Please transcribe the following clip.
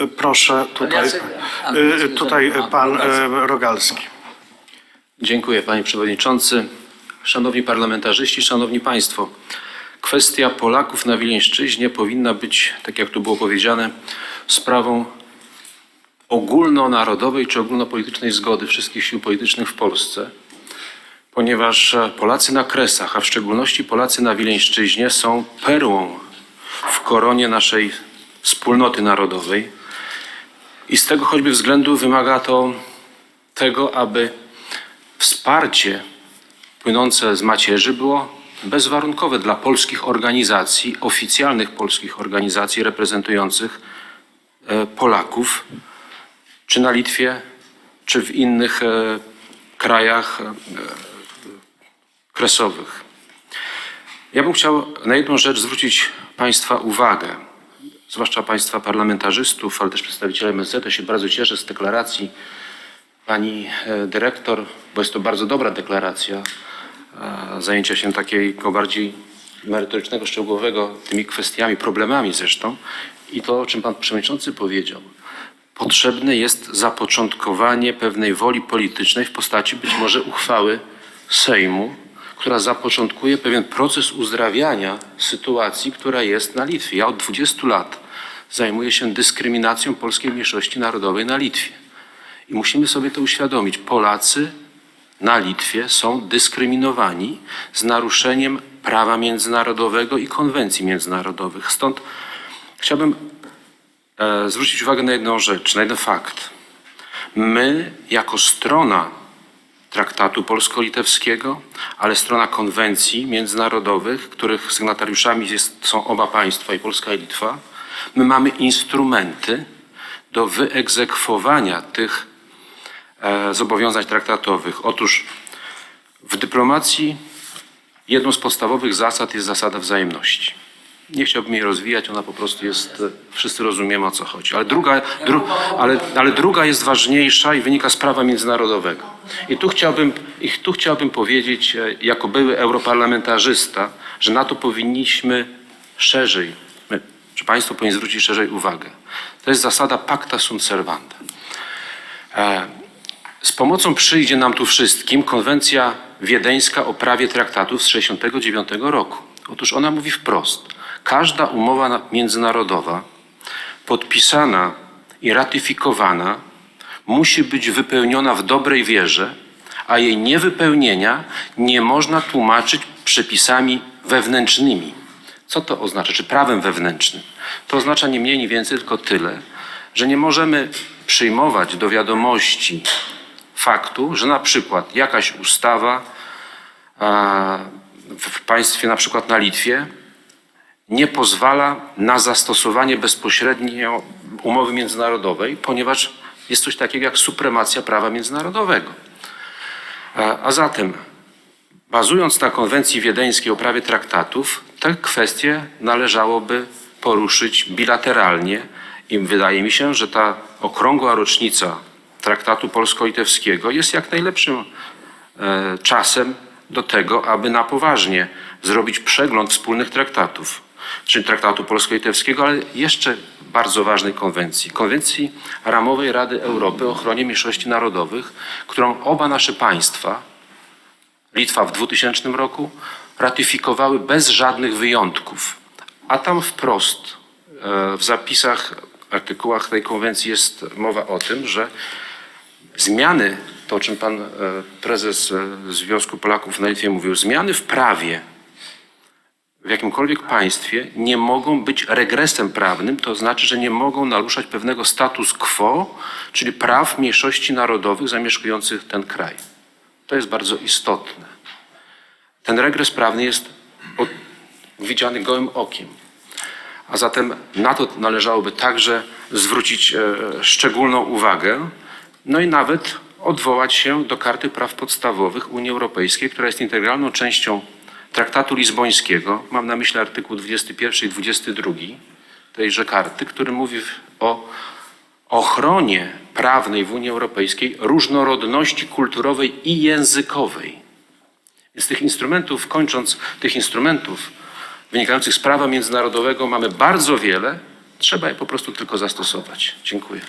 y, Proszę tutaj, y, tutaj pan Rogalski. y, Rogalski. Dziękuję panie przewodniczący. Szanowni parlamentarzyści, szanowni państwo. Kwestia Polaków na Wileńszczyźnie powinna być, tak jak tu było powiedziane, sprawą ogólnonarodowej czy ogólnopolitycznej zgody wszystkich sił politycznych w Polsce, ponieważ Polacy na Kresach, a w szczególności Polacy na Wileńszczyźnie są perłą w koronie naszej wspólnoty narodowej i z tego choćby względu wymaga to tego, aby wsparcie płynące z macierzy było bezwarunkowe dla polskich organizacji, oficjalnych polskich organizacji reprezentujących e, Polaków, czy na Litwie, czy w innych e, krajach e, kresowych. Ja bym chciał na jedną rzecz zwrócić Państwa uwagę, zwłaszcza Państwa parlamentarzystów, ale też przedstawicieli MSZ. Ja się bardzo cieszę z deklaracji pani e, dyrektor, bo jest to bardzo dobra deklaracja e, zajęcia się takiego bardziej merytorycznego, szczegółowego tymi kwestiami, problemami zresztą. I to, o czym pan przewodniczący powiedział. Potrzebne jest zapoczątkowanie pewnej woli politycznej w postaci być może uchwały Sejmu, która zapoczątkuje pewien proces uzdrawiania sytuacji, która jest na Litwie. Ja od 20 lat zajmuję się dyskryminacją polskiej mniejszości narodowej na Litwie. I musimy sobie to uświadomić. Polacy na Litwie są dyskryminowani z naruszeniem prawa międzynarodowego i konwencji międzynarodowych. Stąd chciałbym e, zwrócić uwagę na jedną rzecz, na jeden fakt. My, jako strona traktatu polsko-litewskiego, ale strona konwencji międzynarodowych, których sygnatariuszami jest, są oba państwa, i Polska i Litwa, my mamy instrumenty do wyegzekwowania tych e, zobowiązań traktatowych. Otóż w dyplomacji jedną z podstawowych zasad jest zasada wzajemności. Nie chciałbym jej rozwijać, ona po prostu jest, e, wszyscy rozumiemy o co chodzi. Ale druga, dru, ale, ale druga jest ważniejsza i wynika z prawa międzynarodowego. I tu chciałbym, i tu chciałbym powiedzieć, e, jako były europarlamentarzysta, że na to powinniśmy szerzej, że Państwo powinni zwrócić szerzej uwagę. To jest zasada pacta sunt servanda. E, Z pomocą przyjdzie nam tu wszystkim konwencja wiedeńska o prawie traktatów z 1969 roku. Otóż ona mówi wprost, każda umowa na- międzynarodowa podpisana i ratyfikowana musi być wypełniona w dobrej wierze, a jej niewypełnienia nie można tłumaczyć przepisami wewnętrznymi. Co to oznacza, czy prawem wewnętrznym? To oznacza nie mniej, nie więcej, tylko tyle, że nie możemy przyjmować do wiadomości faktu, że na przykład jakaś ustawa w państwie, na przykład na Litwie, nie pozwala na zastosowanie bezpośrednio umowy międzynarodowej, ponieważ jest coś takiego jak supremacja prawa międzynarodowego. A zatem, bazując na konwencji wiedeńskiej o prawie traktatów, te kwestie należałoby poruszyć bilateralnie. I wydaje mi się, że ta okrągła rocznica traktatu polsko-litewskiego jest jak najlepszym e, czasem do tego, aby na poważnie zrobić przegląd wspólnych traktatów, czyli traktatu polsko-litewskiego, ale jeszcze bardzo ważnej konwencji, konwencji ramowej Rady Europy o ochronie mniejszości narodowych, którą oba nasze państwa, Litwa w 2000 roku, ratyfikowały bez żadnych wyjątków. A tam wprost e, w zapisach, artykułach tej konwencji jest mowa o tym, że zmiany, to o czym pan e, prezes e, Związku Polaków na Litwie mówił, zmiany w prawie w jakimkolwiek państwie nie mogą być regresem prawnym, to znaczy, że nie mogą naruszać pewnego status quo, czyli praw mniejszości narodowych zamieszkujących ten kraj. To jest bardzo istotne. Ten regres prawny jest widziany gołym okiem. A zatem na to należałoby także zwrócić e, szczególną uwagę, no i nawet odwołać się do Karty Praw Podstawowych Unii Europejskiej, która jest integralną częścią Traktatu Lizbońskiego. Mam na myśli artykuł 21 i 22 tejże karty, który mówi o ochronie prawnej w Unii Europejskiej różnorodności kulturowej i językowej. Więc tych instrumentów, kończąc, tych instrumentów wynikających z prawa międzynarodowego mamy bardzo wiele, Trzeba je po prostu tylko zastosować. Dziękuję.